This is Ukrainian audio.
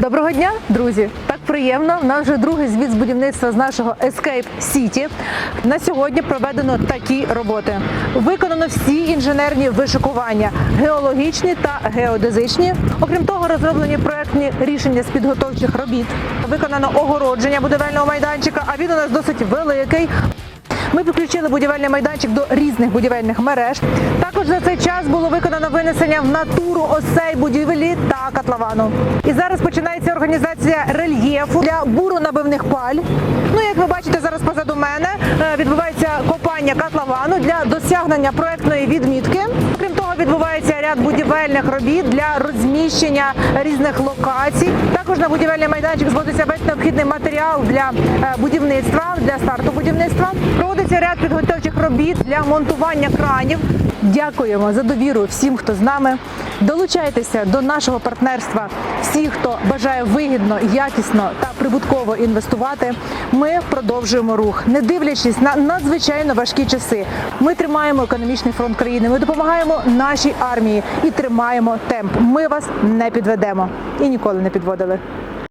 Доброго дня, друзі! Так приємно. У нас вже другий звіт з будівництва з нашого Escape City. На сьогодні проведено такі роботи. Виконано всі інженерні вишикування, геологічні та геодезичні. Окрім того, розроблені проектні рішення з підготовчих робіт. Виконано огородження будівельного майданчика, а він у нас досить великий. Ми підключили будівельний майданчик до різних будівельних мереж. Також за цей час було виконано винесення в натуру осей будівлі та котловану. І зараз починається організація рельєфу для буронабивних паль. Ну, як ви бачите, зараз позаду мене е, відбувається копання котловану для досягнення проектної відмітки. Ряд будівельних робіт для розміщення різних локацій. Також на будівельний майданчик зводиться весь необхідний матеріал для е, будівництва, для старту будівництва. Проводиться ряд підготовчих робіт для монтування кранів. Дякуємо за довіру всім, хто з нами. Долучайтеся до нашого партнерства. Всі, хто бажає вигідно, якісно та прибутково інвестувати. Ми продовжуємо рух, не дивлячись на надзвичайно важкі часи. Ми тримаємо економічний фронт країни. Ми допомагаємо нашій армії і тримаємо темп. Ми вас не підведемо і ніколи не підводили.